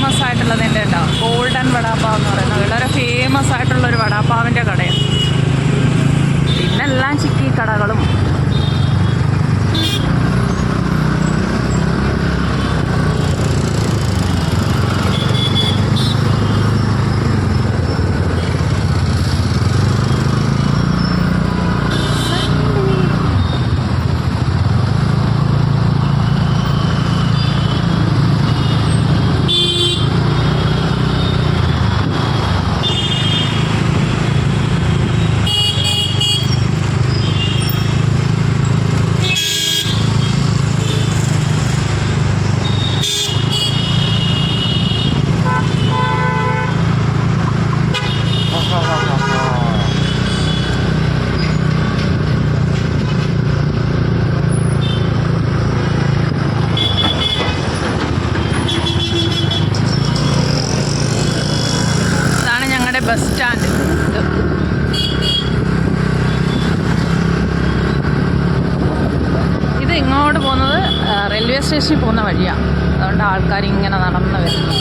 Famous ആയിട്ടുള്ളതിന്റെ ഉണ്ടോ golden vada pav എന്ന് പറയുന്നത്. വളരെ ഫേമസ് ആയിട്ടുള്ളൊരു വടാപ്പാവിന്റെ കടയാണ്. പിന്നെല്ലാം ചിക്കി കടകളും സ്റ്റേഷനിൽ പോകുന്ന വഴിയാണ് അതുകൊണ്ട് ആൾക്കാർ ഇങ്ങനെ നടന്ന് വരുന്നു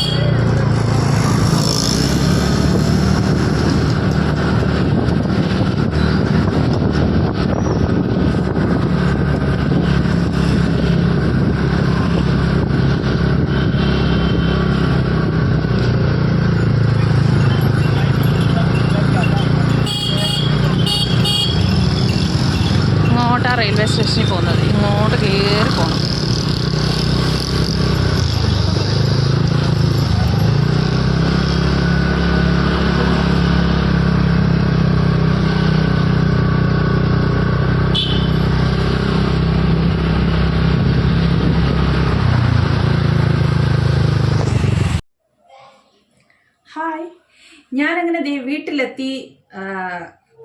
ഇങ്ങോട്ടാ റെയിൽവേ സ്റ്റേഷനിൽ പോകുന്നത് ഇങ്ങോട്ട് കയറി പോകണം ഹായ് ഞാനങ്ങനെ ദേ വീട്ടിലെത്തി ആ,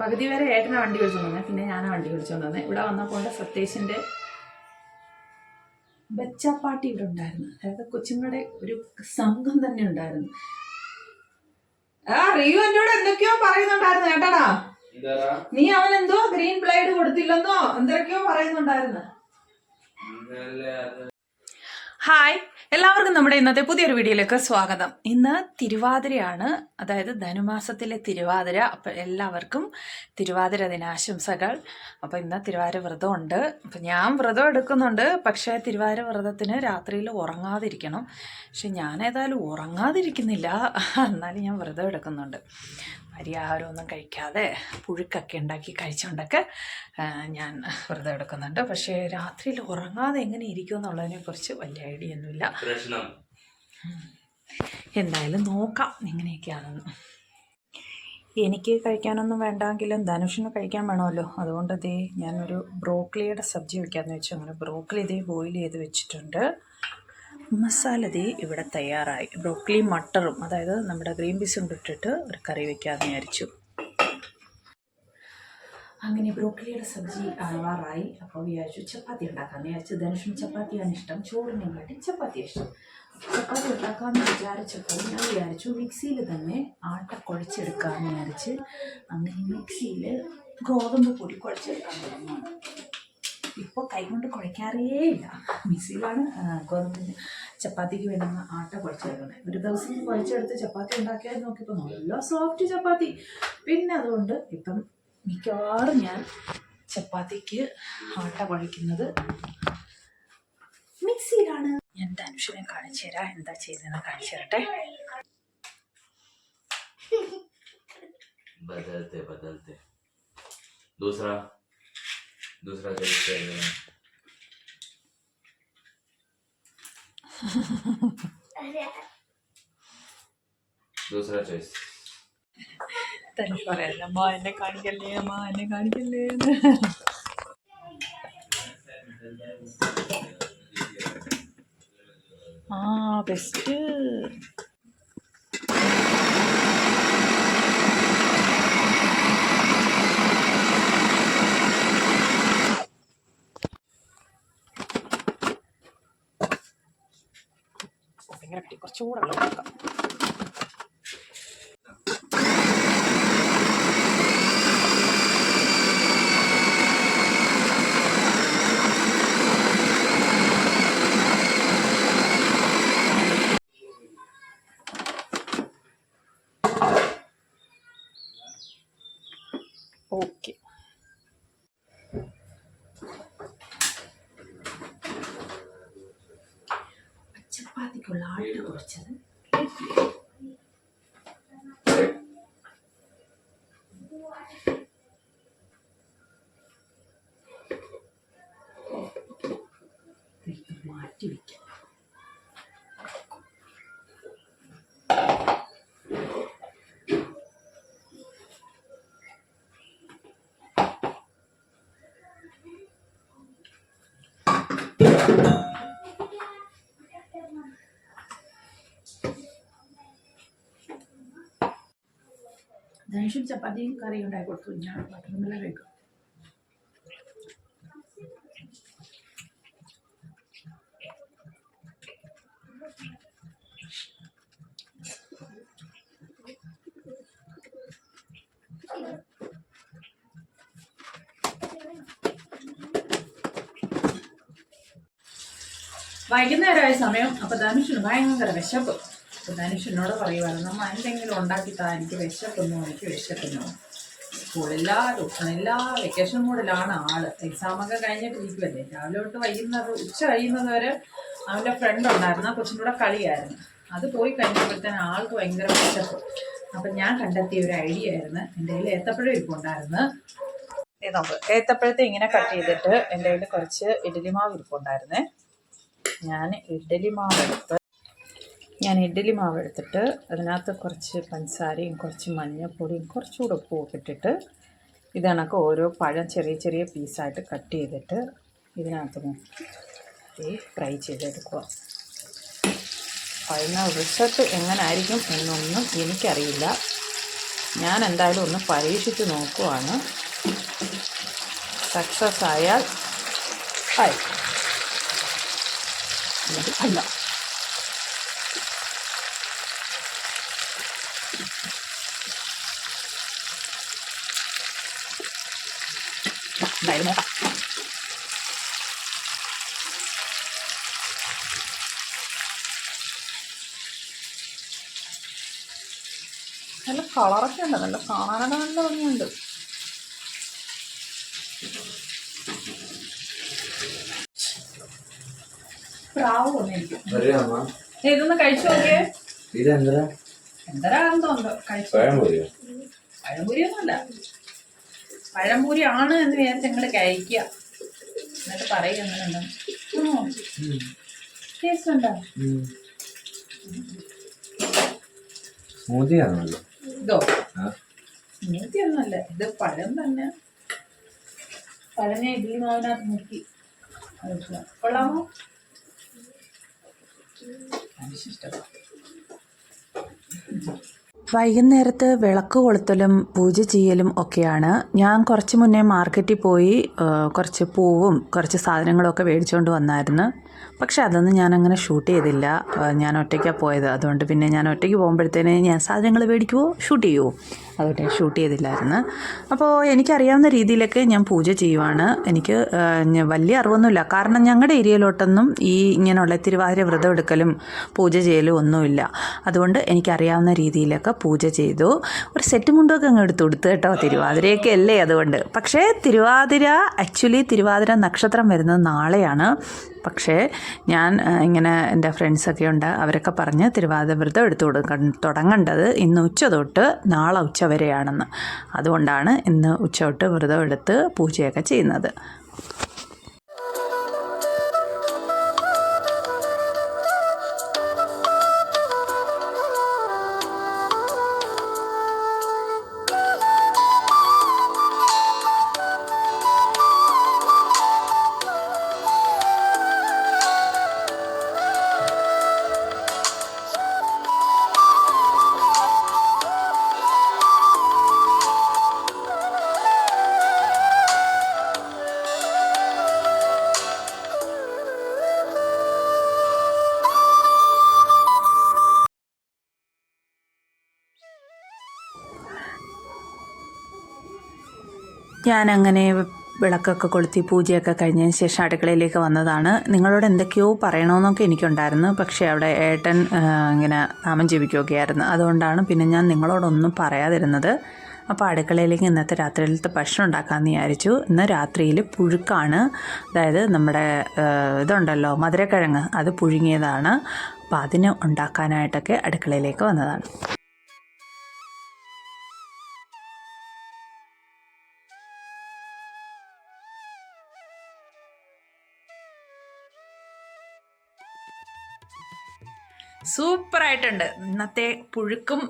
പകുതി വരെ ഏട്ടനെ വണ്ടി വിളിച്ചോണ്ട് വന്നത് പിന്നെ ഞാനാ വണ്ടി വിളിച്ചോണ്ട് വന്നത് ഇവിടെ വന്നപ്പോൾ സത്യേഷിന്റെ ബച്ചാപ്പാട്ടി ഇവിടെ ഉണ്ടായിരുന്നു. അതായത് കൊച്ചുങ്ങളുടെ ഒരു സംഘം തന്നെ ഉണ്ടായിരുന്നു. ആ റിയു എന്നോട് എന്തൊക്കെയോ പറയുന്നുണ്ടായിരുന്നു കേട്ടടാ എന്താടാ? നീ അവൻ എന്തോ ഗ്രീൻ ബ്ലൈഡ് കൊടുത്തില്ലെന്നോ? എന്തൊക്കെയോ പറയുന്നുണ്ടായിരുന്നു. ഹായ്. എല്ലാവർക്കും നമ്മുടെ ഇന്നത്തെ പുതിയൊരു വീഡിയോയിലേക്ക് സ്വാഗതം. ഇന്ന് തിരുവാതിരയാണ്. അതായത് ധനുമാസത്തിലെ തിരുവാതിര. അപ്പോൾ എല്ലാവർക്കും തിരുവാതിര ദിനാശംസകൾ. അപ്പോൾ ഇന്ന് തിരുവാതിര വ്രതം ഉണ്ട് അപ്പം ഞാൻ വ്രതം എടുക്കുന്നുണ്ട്. പക്ഷേ തിരുവാതിര വ്രതത്തിന് രാത്രിയിൽ ഉറങ്ങാതിരിക്കണം. പക്ഷെ ഞാൻ ഏതായാലും ഉറങ്ങാതിരിക്കുന്നില്ല. എന്നാലും ഞാൻ വ്രതം എടുക്കുന്നുണ്ട്. അരിയാഹാരമൊന്നും കഴിക്കാതെ പുഴുക്കൊക്കെ ഉണ്ടാക്കി കഴിച്ചുകൊണ്ടൊക്കെ ഞാൻ വെറുതെ എടുക്കുന്നുണ്ട് പക്ഷേ രാത്രിയിൽ ഉറങ്ങാതെ എങ്ങനെ ഇരിക്കും എന്നുള്ളതിനെക്കുറിച്ച് വലിയ ഐഡിയ ഒന്നുമില്ല. എന്തായാലും നോക്കാം എങ്ങനെയൊക്കെയാണെന്ന്. എനിക്ക് കഴിക്കാനൊന്നും വേണ്ടെങ്കിലും ധനുഷിന് കഴിക്കാൻ വേണമല്ലോ. അതുകൊണ്ട് ഇതേ ഞാനൊരു ബ്രോക്കലിയുടെ സബ്ജി വയ്ക്കാമെന്ന് വെച്ചു. അങ്ങനെ ബ്രോക്കലി ഇതേ ബോയിൽ ചെയ്ത് വെച്ചിട്ടുണ്ട്. മസാല ദേ ഇവിടെ തയ്യാറായി. ബ്രോക്കലി മട്ടറും അതായത് നമ്മുടെ ഗ്രീൻ പീസും ഇട്ടിട്ട് ഒരു കറി വെക്കാമെന്ന് വിചാരിച്ചു. അങ്ങനെ ബ്രോക്കലിയുടെ സബ്ജി ആവാറായി. അപ്പോൾ വിചാരിച്ചു ചപ്പാത്തി ഉണ്ടാക്കാമെന്ന് വിചാരിച്ചു ധനുഷിന് ചപ്പാത്തിയാണ് ഇഷ്ടം. ചോറിനെ കാട്ടി ചപ്പാത്തി ഇഷ്ടം. ചപ്പാത്തി ഉണ്ടാക്കാമെന്ന് വിചാരിച്ചപ്പോൾ ഞാൻ വിചാരിച്ചു മിക്സിയിൽ തന്നെ ആട്ട കുഴച്ചെടുക്കാമെന്ന് വിചാരിച്ച് അങ്ങനെ മിക്സിയിൽ ഗോതമ്പ് പൊടി കുഴച്ചെടുക്കാൻ തുടങ്ങുന്നു ഇപ്പൊ കൈകൊണ്ട് കുഴയ്ക്കാറേ ഇല്ല. മിക്സിയിലാണ് ഗോതമ്പിന്റെ ചപ്പാത്തിക്ക് വേണ്ടുന്ന ആട്ട കുഴച്ചെടുക്കുന്നത്. ഒരു ദിവസം കുഴച്ചെടുത്ത് ചപ്പാത്തി ഉണ്ടാക്കിയാൽ നോക്കിയപ്പോൾ നല്ല സോഫ്റ്റ് ചപ്പാത്തി. പിന്നെ അതുകൊണ്ട് ഇപ്പം മിക്കവാറും ഞാൻ ചപ്പാത്തിക്ക് ആട്ട കുഴയ്ക്കുന്നത് മിക്സിയിലാണ്. ഞാൻ ധനുഷിനെ കാണിച്ചു തരാം. എന്താ ചെയ്തതെന്ന് കാണിച്ചു തരട്ടെ. बदलते ബദലത്തെ ദൂസറ दूसरा दूसरा तरीका है दूसरा चॉइस ധനുഷ് പറയാം അമ്മ എന്നെ കാണിക്കല്ലേ അമ്മ എന്നെ കാണിക്കല്ലേ ആ ബെസ്റ്റ് ഭയങ്കര കട്ടി കുറച്ചുകൂടെ വെള്ളം കൊടുക്കാം ഓക്കെ. സിമ്പിളായിട്ട് കുറച്ചത്. ധനുഷും ചപ്പാത്തിയും കറിയും ഉണ്ടാക്കി കൊടുത്തു. ഞാൻ പത്രമെല്ലാം കഴിക്കും. വൈകുന്നേരമായ സമയം അപ്പൊ ധനുഷിന് ഭയങ്കര വിശപ്പ്. ധനുഷിനോട് പറയുവായിരുന്നു നമ്മൾ എന്തെങ്കിലും ഉണ്ടാക്കി താ എനിക്ക് വിശക്കുന്നു എനിക്ക് വിശക്കുന്നു. സ്കൂളില്ല ട്യൂഷനില്ല വെക്കേഷൻ മൂഡിലാണ് ആൾ. എക്സാമൊക്കെ കഴിഞ്ഞിട്ടിരിക്കുമല്ലേ രാവിലെ തൊട്ട് വൈകുന്നത് ഉച്ച കഴിയുന്നത് വരെ അവന്റെ ഫ്രണ്ട് ഉണ്ടായിരുന്നു ആ കൊച്ചിന്റെ കൂടെ കളിയായിരുന്നു. അത് പോയി കഴിഞ്ഞപ്പോഴത്തേന് ആൾക്ക് ഭയങ്കര വിശപ്പ്. അപ്പം ഞാൻ കണ്ടെത്തിയ ഒരു ഐഡിയ ആയിരുന്നു. എന്റെ കയ്യിൽ ഏത്തപ്പഴം ഇരിപ്പുണ്ടായിരുന്നു. നോക്ക് ഏത്തപ്പഴത്തെ ഇങ്ങനെ കട്ട് ചെയ്തിട്ട് എന്റെ കയ്യിൽ കുറച്ച് ഇഡലി മാവ് ഇരിപ്പുണ്ടായിരുന്നേ. ഞാൻ ഇഡലി മാവ് എടുത്ത് ഞാൻ ഇഡ്ഡലി മാവ് എടുത്തിട്ട് അതിനകത്ത് കുറച്ച് പഞ്ചസാരയും കുറച്ച് മഞ്ഞൾപ്പൊടിയും കുറച്ചുകൂടെ ഉപ്പുമൊക്കെ ഇട്ടിട്ട് ഓരോ പഴം ചെറിയ ചെറിയ പീസായിട്ട് കട്ട് ചെയ്തിട്ട് ഇതിനകത്ത് ഈ ഫ്രൈ ചെയ്തെടുക്കുക. ഫൈനൽ റിസൾട്ട് എങ്ങനെ ആയിരിക്കും എന്നൊന്നും എനിക്കറിയില്ല. ഞാൻ എന്തായാലും ഒന്ന് പരീക്ഷിച്ച് നോക്കുവാണ്. സക്സസ് ആയാൽ ആയി അല്ല. എന്തായാലും നോക്കാം നല്ല കളറൊക്കെ ഉണ്ട്. നല്ല കാണാനൊക്കെ നല്ല ഭംഗിയുണ്ട് പ്രാവ് വന്നിരിക്കും ഇതൊന്ന് കഴിച്ചു നോക്കിയേ. ഇതെന്താ? എന്തരാണെന്ന് തോന്നുന്നു. കഴിച്ചു പഴം പോയോ പഴംപൊരിയൊന്നുമല്ല. പഴംപൊരി ആണ് എന്ന് വിചാരിച്ച് നിങ്ങൾ കഴിക്കുക. എന്നിട്ട് പറയുക എങ്ങനെയുണ്ട്? ടേസ്റ്റ് ഉണ്ടോ സ്മൂതി ആണല്ലോ ഇതോ ഒന്നുമല്ല ഇത് പഴം തന്നെ. പഴനെ ഇഡ്ഡലി മാവിനകത്ത് മുക്കി. കൊള്ളാമോ? എനിക്കിഷ്ടമാണ് വൈകുന്നേരത്ത് വിളക്ക് കൊളുത്തലും പൂജ ചെയ്യലും ഒക്കെയാണ്. ഞാൻ കുറച്ച് മുന്നേ മാർക്കറ്റിൽ പോയി കുറച്ച് പൂവും കുറച്ച് സാധനങ്ങളൊക്കെ മേടിച്ചുകൊണ്ട് വന്നായിരുന്നു. പക്ഷെ അതൊന്നും ഞാനങ്ങനെ ഷൂട്ട് ചെയ്തില്ല. ഞാൻ ഒറ്റയ്ക്കാണ് പോയത്. അതുകൊണ്ട് പിന്നെ ഞാൻ ഒറ്റയ്ക്ക് പോകുമ്പോഴത്തേന് ഞാൻ സാധനങ്ങൾ മേടിക്കുമോ ഷൂട്ട് ചെയ്യുമോ അതുകൊണ്ട് ഷൂട്ട് ചെയ്തില്ലായിരുന്നു. അപ്പോൾ എനിക്കറിയാവുന്ന രീതിയിലൊക്കെ ഞാൻ പൂജ ചെയ്യുവാണ്. എനിക്ക് വലിയ അറിവൊന്നുമില്ല. കാരണം ഞങ്ങളുടെ ഏരിയയിലോട്ടൊന്നും ഈ ഇങ്ങനെയുള്ള തിരുവാതിര വ്രതം എടുക്കലും പൂജ ചെയ്യലും ഒന്നുമില്ല. അതുകൊണ്ട് എനിക്കറിയാവുന്ന രീതിയിലൊക്കെ പൂജ ചെയ്തു. ഒരു സെറ്റ് മുണ്ടൊക്കെ അങ്ങ് എടുത്തു കൊടുത്തു കേട്ടോ. തിരുവാതിരയൊക്കെ അല്ലേ അതുകൊണ്ട്. പക്ഷേ തിരുവാതിര ആക്ച്വലി തിരുവാതിര നക്ഷത്രം വരുന്നത് നാളെയാണ്. പക്ഷേ ഞാൻ ഇങ്ങനെ എന്റെ ഫ്രണ്ട്സൊക്കെ ഉണ്ട് അവരൊക്കെ പറഞ്ഞ് തിരുവാതിരവ്രതം എടുത്തു കൊടുക്ക തുടങ്ങേണ്ടത് ഇന്ന് ഉച്ച തൊട്ട് നാളെ ഉച്ച വരെയാണെന്ന്. അതുകൊണ്ടാണ് ഇന്ന് ഉച്ച തൊട്ട് വ്രതം എടുത്ത് പൂജയൊക്കെ ചെയ്യുന്നത്. ഞാനങ്ങനെ വിളക്കൊക്കെ കൊളുത്തി പൂജയൊക്കെ കഴിഞ്ഞതിന് ശേഷം അടുക്കളയിലേക്ക് വന്നതാണ്. നിങ്ങളോട് എന്തൊക്കെയോ പറയണമെന്നൊക്കെ എനിക്കുണ്ടായിരുന്നു. പക്ഷേ അവിടെ ഏട്ടൻ ഇങ്ങനെ നാമം ജീവിക്കുകയൊക്കെയായിരുന്നു അതുകൊണ്ടാണ് പിന്നെ ഞാൻ നിങ്ങളോടൊന്നും പറയാതിരുന്നത്. അപ്പോൾ അടുക്കളയിലേക്ക് ഇന്നത്തെ രാത്രിയിലത്തെ ഭക്ഷണം ഉണ്ടാക്കാമെന്ന് വിചാരിച്ചു. ഇന്ന് രാത്രിയിൽ പുഴുക്കാണ്. അതായത് നമ്മുടെ ഇതുണ്ടല്ലോ മധുരക്കിഴങ്ങ്. അത് പുഴുങ്ങിയതാണ്. അപ്പോൾ അതിന് ഉണ്ടാക്കാനായിട്ടൊക്കെ അടുക്കളയിലേക്ക് വന്നതാണ്. സൂപ്പറായിട്ടുണ്ട്. ഇന്നത്തെ പുഴുക്കും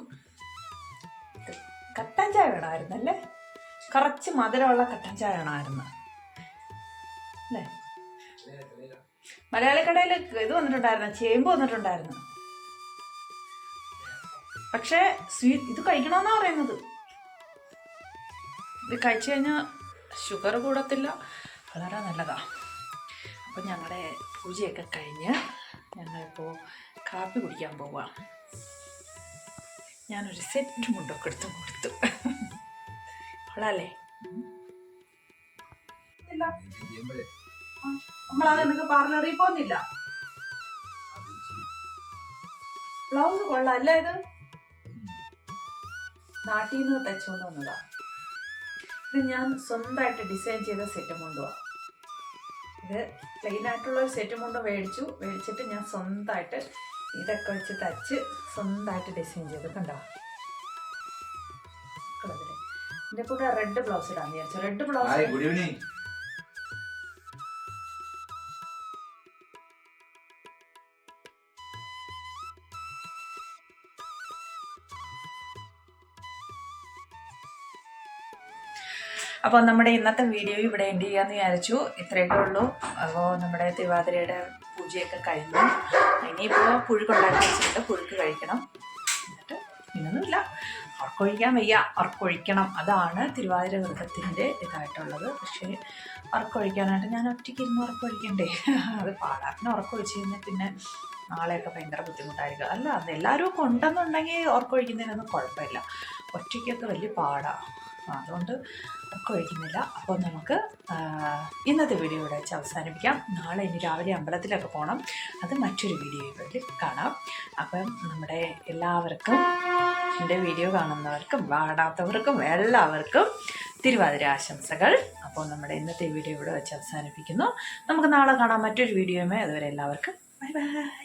കട്ടൻ ചായ വേണമായിരുന്നു അല്ലേ കുറച്ച് മധുരമുള്ള കട്ടൻ ചായ വേണമായിരുന്നു അല്ലേ? മലയാളി കടയിൽ ഇത് വന്നിട്ടുണ്ടായിരുന്നു ചേമ്പ് വന്നിട്ടുണ്ടായിരുന്നു. പക്ഷേ സ്വീറ്റ് ഇത് കഴിക്കണമെന്നാ പറയുന്നത്. ഇത് കഴിച്ചു കഴിഞ്ഞാൽ ഷുഗർ കൂടത്തില്ല വളരെ നല്ലതാ. അപ്പം ഞങ്ങളുടെ പൂജയൊക്കെ കഴിഞ്ഞ് ഞങ്ങളിപ്പോൾ കാപ്പി കുടിക്കാൻ പോവാം. ഞാനൊരു സെറ്റ് മുണ്ടൊക്കെ എടുത്ത് കൊടുത്തു. കൊള്ളാല്ലേ? ഇല്ല. നമ്മളത് എനിക്ക് പാർലറിൽ പോകുന്നില്ല. ബ്ലൗസ് കൊള്ളാം അല്ലേ ഇത്? നാട്ടിൽ നിന്ന് തച്ചുകൊണ്ട് വന്നതാ. ഇത് ഞാൻ സ്വന്തമായിട്ട് ഡിസൈൻ ചെയ്ത സെറ്റ് മുണ്ടുവാ. ഇത് പ്ലെയിൻ ആയിട്ടുള്ള ഒരു സെറ്റ് മുണ്ട് മേടിച്ചു. മേടിച്ചിട്ട് ഞാൻ സ്വന്തമായിട്ട് ഇതൊക്കെ വെച്ച് തച്ച് സ്വന്തമായിട്ട് ഡിസൈൻ ചെയ്ത് കണ്ടോ. ഇതിന്റെ കൂടെ റെഡ് ബ്ലൗസ് ഇടാൻ വിചാരിച്ചു. റെഡ് ബ്ലൗസ് ഗുഡ് ഈവനിങ് അപ്പോൾ നമ്മുടെ ഇന്നത്തെ വീഡിയോ ഇവിടെ എൻഡ് ചെയ്യാമെന്ന് വിചാരിച്ചു. ഇത്രയൊക്കെ ഉള്ളൂ. അപ്പോൾ നമ്മുടെ തിരുവാതിരയുടെ പൂജയൊക്കെ കഴിഞ്ഞു. ഇനിയിപ്പോൾ പുഴുക്കുണ്ടാക്കി വെച്ചിട്ട് പുഴുക്ക് കഴിക്കണം. എന്നിട്ട് ഇന്നൊന്നുമില്ല ഉറക്കൊഴിക്കാൻ വയ്യ. ഉറക്കൊഴിക്കണം അതാണ് തിരുവാതിര വ്രതത്തിന്റെ ഇതായിട്ടുള്ളത്. പക്ഷേ ഉറക്കൊഴിക്കാനായിട്ട് ഞാൻ ഒറ്റയ്ക്ക് ഇരുന്ന് ഉറക്കൊഴിക്കണ്ടേ അത് പാടാറിന് ഉറക്കൊഴിച്ച് കഴിഞ്ഞാൽ പിന്നെ നാളെയൊക്കെ ഭയങ്കര ബുദ്ധിമുട്ടായിരിക്കും. അല്ല അത് എല്ലാവരും ഉണ്ടെന്നുണ്ടെങ്കിൽ ഉറക്കൊഴിക്കുന്നതിനൊന്നും കുഴപ്പമില്ല. ഒറ്റയ്ക്കൊക്കെ വലിയ പാടാണ് അതുകൊണ്ട് ഉറക്കൊഴിക്കുന്നില്ല അപ്പോൾ നമുക്ക് ഇന്നത്തെ വീഡിയോ ഇവിടെ വെച്ച് അവസാനിപ്പിക്കാം. നാളെ ഇനി രാവിലെ അമ്പലത്തിലൊക്കെ പോകണം അത് മറ്റൊരു വീഡിയോയിൽ കാണാം. അപ്പം നമ്മുടെ എല്ലാവർക്കും എന്റെ വീഡിയോ കാണുന്നവർക്കും പാടാത്തവർക്കും എല്ലാവർക്കും തിരുവാതിര ആശംസകൾ. അപ്പോൾ നമ്മുടെ ഇന്നത്തെ വീഡിയോ ഇവിടെ വെച്ച് അവസാനിപ്പിക്കുന്നു. നമുക്ക് നാളെ കാണാം മറ്റൊരു വീഡിയോയുമേ അതുവരെ എല്ലാവർക്കും ബൈ ബൈ.